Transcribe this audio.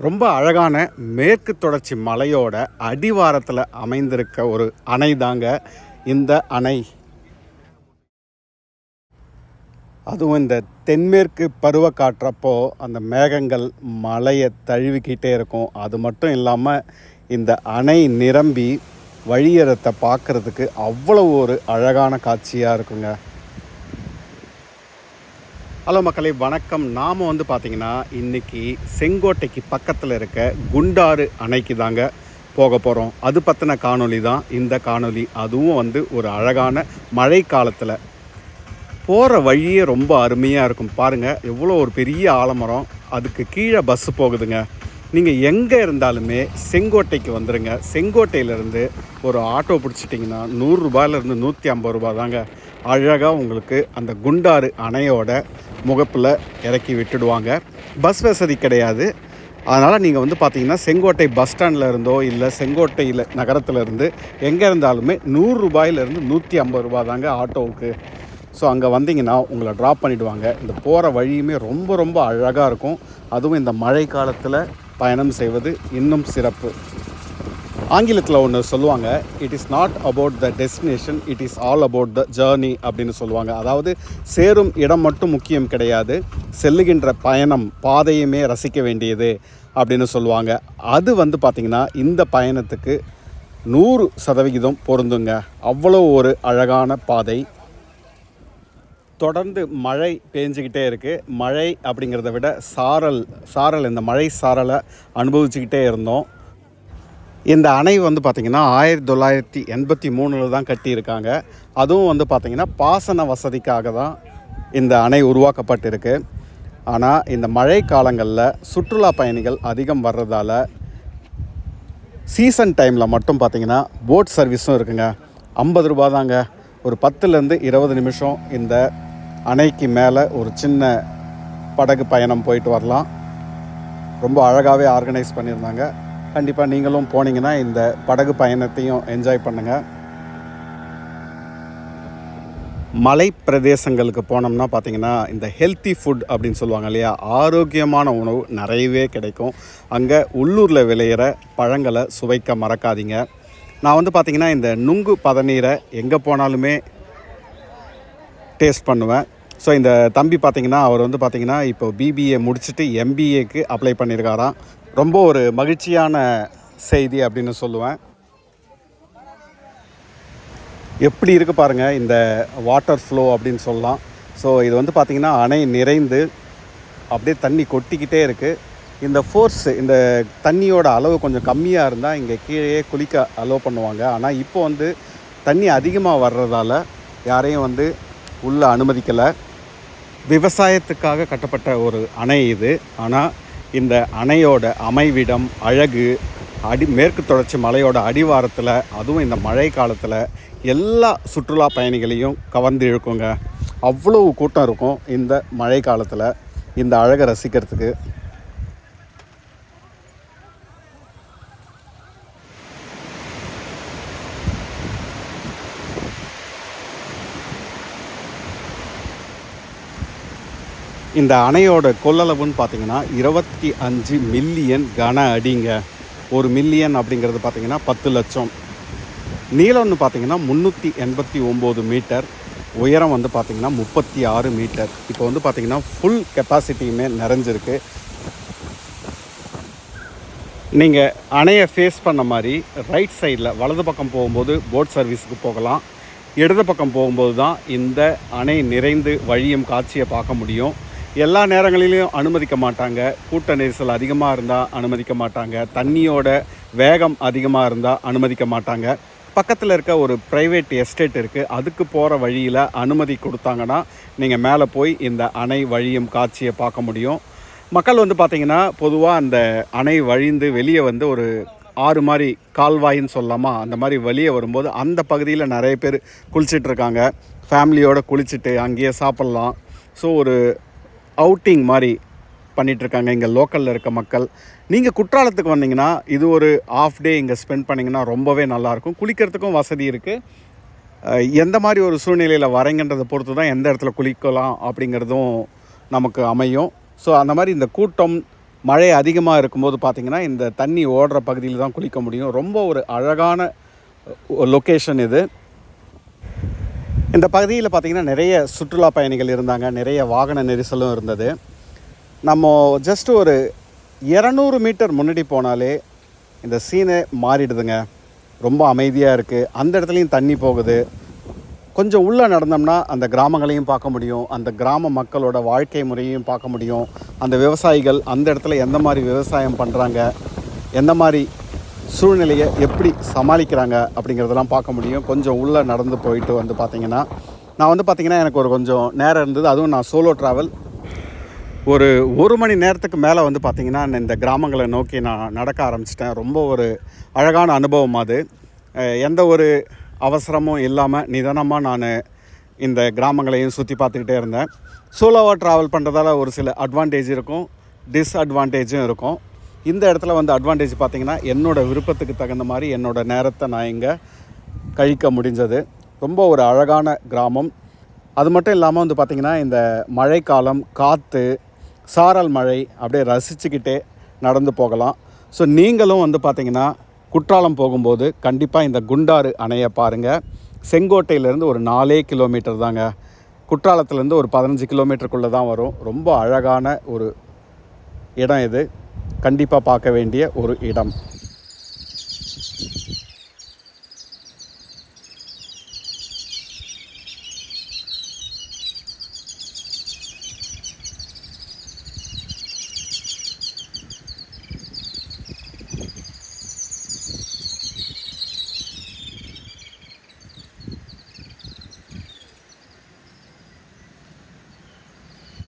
ரொம்ப அழகான மேற்கு தொடர்ச்சி மலையோட அடிவாரத்தில் அமைந்திருக்க ஒரு அணை தாங்க இந்த அணை. அதுவும் இந்த தென்மேற்கு பருவ காட்டுறப்போ அந்த மேகங்கள் மலையை தழுவிக்கிட்டே இருக்கும். அது மட்டும் இல்லாமல் இந்த அணை நிரம்பி வழியறத்தை பார்க்குறதுக்கு அவ்வளோ ஒரு அழகான காட்சியாக இருக்குங்க. ஹலோ மக்களே வணக்கம். நாம் வந்து பார்த்திங்கன்னா இன்றைக்கி செங்கோட்டைக்கு பக்கத்தில் இருக்க குண்டாறு அணைக்கு தாங்க போக போகிறோம் அது பற்றின காணொளி தான். இந்த காணொளி அதுவும் வந்து ஒரு அழகான மழை காலத்தில் போகிற வழியே ரொம்ப அருமையாக இருக்கும். பாருங்கள் எவ்வளோ ஒரு பெரிய ஆலமரம். அதுக்கு கீழே பஸ்ஸு போகுதுங்க. நீங்கள் எங்கே இருந்தாலுமே செங்கோட்டைக்கு வந்துடுங்க செங்கோட்டையிலேருந்து ஒரு ஆட்டோ பிடிச்சிட்டிங்கன்னா நூறுரூபாயிலேருந்து நூற்றி ஐம்பது ரூபா தாங்க. அழகாக உங்களுக்கு அந்த குண்டாறு அணையோட முகப்பில் இறக்கி விட்டுடுவாங்க. பஸ் வசதி கிடையாது. அதனால் நீங்கள் வந்து பார்த்தீங்கன்னா செங்கோட்டை பஸ் ஸ்டாண்டில் இருந்தோ இல்லை செங்கோட்டையில் நகரத்தில் இருந்து எங்கே இருந்தாலுமே நூறுரூபாயிலேருந்து நூற்றி ஐம்பது ரூபா தாங்க ஆட்டோவுக்கு. ஸோ அங்கே வந்தீங்கன்னா உங்களை ட்ராப் பண்ணிவிடுவாங்க இந்த போகிற வழியுமே ரொம்ப ரொம்ப அழகாக இருக்கும். அதுவும் இந்த மழை காலத்தில் பயணம் செய்வது இன்னும் சிறப்பு. ஆங்கிலத்தில் ஒன்று சொல்லுவாங்க it is not about the destination it is all about the journey அப்படின்னு சொல்லுவாங்க. அதாவது சேரும் இடம் மட்டும் முக்கியம் கிடையாது செல்லுகின்ற பயணம் பாதையுமே ரசிக்க வேண்டியது அப்படின்னு சொல்லுவாங்க. அது வந்து பார்த்திங்கன்னா இந்த பயணத்துக்கு நூறு சதவிகிதம் பொருந்துங்க. அவ்வளோ ஒரு அழகான பாதை. தொடர்ந்து மழை பேஞ்சிக்கிட்டே இருக்குது மழை அப்படிங்கிறத விட சாரல் சாரல் இந்த மழை சாரலை அனுபவிச்சுக்கிட்டே இருந்தோம். இந்த அணை வந்து பார்த்திங்கன்னா ஆயிரத்தி தொள்ளாயிரத்தி எண்பத்தி மூணில் தான் கட்டியிருக்காங்க. அதுவும் வந்து பார்த்திங்கன்னா பாசன வசதிக்காக தான் இந்த அணை உருவாக்கப்பட்டிருக்கு. ஆனால் இந்த மழை காலங்களில் சுற்றுலா பயணிகள் அதிகம் வர்றதால சீசன் டைமில் மட்டும் பார்த்திங்கன்னா போட் சர்வீஸும் இருக்குங்க. ஐம்பது ரூபா தாங்க. ஒரு பத்துலேருந்து இருபது நிமிஷம் இந்த அணைக்கு மேலே ஒரு சின்ன படகு பயணம் போயிட்டு வரலாம். ரொம்ப அழகாகவே ஆர்கனைஸ் பண்ணியிருந்தாங்க. கண்டிப்பாக நீங்களும் போனீங்கன்னா இந்த படகு பயணத்தையும் என்ஜாய் பண்ணுங்கள் மலை பிரதேசங்களுக்கு போனோம்னா பார்த்தீங்கன்னா இந்த ஹெல்த்தி ஃபுட் அப்படின்னு சொல்லுவாங்க இல்லையா ஆரோக்கியமான உணவு நிறையவே கிடைக்கும். அங்கே உள்ளூரில் விளையிற பழங்களை சுவைக்க மறக்காதீங்க. நான் வந்து பார்த்திங்கன்னா இந்த நுங்கு பதநீரை எங்கே போனாலுமே டேஸ்ட் பண்ணுவேன். ஸோ இந்த தம்பி பார்த்தீங்கன்னா அவர் வந்து பார்த்தீங்கன்னா இப்போ பிபிஏ முடிச்சுட்டு எம்பிஏக்கு அப்ளை பண்ணியிருக்காராம். ரொம்ப ஒரு மகிழ்ச்சியான செய்தி அப்படின்னு சொல்லுவேன். எப்படி இருக்குது பாருங்கள் இந்த வாட்டர் ஃப்ளோ அப்படின்னு சொல்லலாம். ஸோ இது வந்து பார்த்திங்கன்னா அணை நிறைந்து அப்படியே தண்ணி கொட்டிக்கிட்டே இருக்குது இந்த ஃபோர்ஸ் இந்த தண்ணியோட அளவு கொஞ்சம் கம்மியாக இருந்தால் இங்கே கீழே குளிக்க அலோவ் பண்ணுவாங்க. ஆனால் இப்போ வந்து தண்ணி அதிகமாக வர்றதால யாரையும் வந்து உள்ளே அனுமதிக்கலை. விவசாயத்துக்காக கட்டப்பட்ட ஒரு அணை இது. ஆனால் இந்த அணையோட அமைவிடம் அழகு அடி மேற்கு தொடர்ச்சி மலையோட அடிவாரத்தில் அதுவும் இந்த மழை காலத்தில் எல்லா சுற்றுலா பயணிகளையும் கவர்ந்து இழுக்குங்க. அவ்வளவு கூட்டம் இருக்கும் இந்த மழை காலத்தில் இந்த அழகை ரசிக்கிறதுக்கு. இந்த அணையோட கொள்ளளவுன்னு பார்த்தீங்கன்னா இருபத்தி அஞ்சு மில்லியன் கன அடிங்க. ஒரு மில்லியன் அப்படிங்கிறது பார்த்தீங்கன்னா பத்து லட்சம். நீளம்னு பார்த்தீங்கன்னா முந்நூற்றி எண்பத்தி ஒம்பது மீட்டர். உயரம் வந்து பார்த்திங்கன்னா முப்பத்தி ஆறு மீட்டர். இப்போ வந்து பார்த்திங்கன்னா ஃபுல் கெப்பாசிட்டியுமே நிறைஞ்சிருக்கு. நீங்கள் அணையை ஃபேஸ் பண்ண மாதிரி ரைட் சைடில் வலது பக்கம் போகும்போது போட் சர்வீஸுக்கு போகலாம். இடது பக்கம் போகும்போது தான் இந்த அணை நிறைந்து வழியும் காட்சியை பார்க்க முடியும். எல்லா நேரங்களிலையும் அனுமதிக்க மாட்டாங்க. கூட்ட நெரிசல் அதிகமாக இருந்தால் அனுமதிக்க மாட்டாங்க. தண்ணியோட வேகம் அதிகமாக இருந்தால் அனுமதிக்க மாட்டாங்க. பக்கத்தில் இருக்க ஒரு ப்ரைவேட் எஸ்டேட் இருக்குது அதுக்கு போகிற வழியில் அனுமதி கொடுத்தாங்கன்னா நீங்கள் மேலே போய் இந்த அணை வழியும் காட்சியை பார்க்க முடியும். மக்கள் வந்து பார்த்திங்கன்னா பொதுவாக அந்த அணை வழிந்து வெளியே வந்து ஒரு ஆறு மாதிரி கால்வாயின்னு சொல்லலாமா? அந்த மாதிரி வெளியே வரும்போது அந்த பகுதியில் நிறைய பேர் குளிச்சிட்ருக்காங்க ஃபேமிலியோடு குளிச்சுட்டு அங்கேயே சாப்பிட்லாம். ஸோ ஒரு அவுட்டிங் மாதிரி பண்ணிகிட்ருக்காங்க இங்கே லோக்கலில் இருக்க மக்கள். நீங்கள் குற்றாலத்துக்கு வந்தீங்கன்னா இது ஒரு ஆஃப் டே இங்கே ஸ்பெண்ட் பண்ணிங்கன்னா ரொம்பவே நல்லாயிருக்கும். குளிக்கிறதுக்கும் வசதி இருக்குது எந்த மாதிரி ஒரு சூழ்நிலையில் வரீங்கன்றதை பொறுத்து தான் எந்த இடத்துல குளிக்கலாம் அப்படிங்கிறதும் நமக்கு அமையும். ஸோ அந்த மாதிரி இந்த கூட்டம் மழை அதிகமாக இருக்கும்போது பார்த்திங்கன்னா இந்த தண்ணி ஓடுற பகுதியில் தான் குளிக்க முடியும். ரொம்ப ஒரு அழகான லொக்கேஷன் இது. இந்த பகுதியில் பார்த்திங்கன்னா நிறைய சுற்றுலா பயணிகள் இருந்தாங்க நிறைய வாகன நெரிசலும் இருந்தது. நம்ம ஜஸ்ட் ஒரு இரநூறு மீட்டர் முன்னாடி போனாலே இந்த சீனை மாறிடுதுங்க. ரொம்ப அமைதியாக இருக்குது அந்த இடத்துலையும் தண்ணி போகுது. கொஞ்சம் உள்ளே நடந்தோம்னா அந்த கிராமங்களையும் பார்க்க முடியும். அந்த கிராம மக்களோட வாழ்க்கை முறையையும் பார்க்க முடியும். அந்த விவசாயிகள் அந்த இடத்துல எந்த மாதிரி விவசாயம் பண்ணுறாங்க எந்த மாதிரி சூழ்நிலையை எப்படி சமாளிக்கிறாங்க அப்படிங்கிறதெல்லாம் பார்க்க முடியும். கொஞ்சம் உள்ளே நடந்து போயிட்டு வந்து பார்த்தீங்கன்னா நான் வந்து பார்த்திங்கன்னா எனக்கு ஒரு கொஞ்சம் நேரம் இருந்தது. அதுவும் நான் சோலோ ட்ராவல் ஒரு ஒரு மணி நேரத்துக்கு மேலே வந்து பார்த்திங்கன்னா இந்த கிராமங்களை நோக்கி நான் நடக்க ஆரம்பிச்சிட்டேன். ரொம்ப ஒரு அழகான அனுபவம் அது. எந்த ஒரு அவசரமும் இல்லாமல் நிதானமாக நான் இந்த கிராமங்களையும் சுற்றி பார்த்துக்கிட்டே இருந்தேன். சோலோவாக ட்ராவல் பண்ணுறதால ஒரு சில அட்வான்டேஜ் இருக்கும் டிஸ்அட்வான்டேஜும் இருக்கும். இந்த இடத்துல வந்து அட்வான்டேஜ் பார்த்திங்கன்னா என்னோடய விருப்பத்துக்கு தகுந்த மாதிரி என்னோடய நேரத்தை நான் இங்கே கழிக்க முடிஞ்சது. ரொம்ப ஒரு அழகான கிராமம். அது மட்டும் இல்லாமல் வந்து பார்த்திங்கன்னா இந்த மழைக்காலம் காற்று சாரல் மழை அப்படியே ரசிச்சுக்கிட்டே நடந்து போகலாம். ஸோ நீங்களும் வந்து பார்த்திங்கன்னா குற்றாலம் போகும்போது கண்டிப்பாக இந்த குண்டாறு அணையை பாருங்கள் செங்கோட்டையிலேருந்து ஒரு நாலே கிலோமீட்டர் தாங்க. குற்றாலத்துலேருந்து ஒரு பதினஞ்சு கிலோமீட்டருக்குள்ளே தான் வரும். ரொம்ப அழகான ஒரு இடம் இது. கண்டிப்பாக பார்க்க வேண்டிய ஒரு இடம்.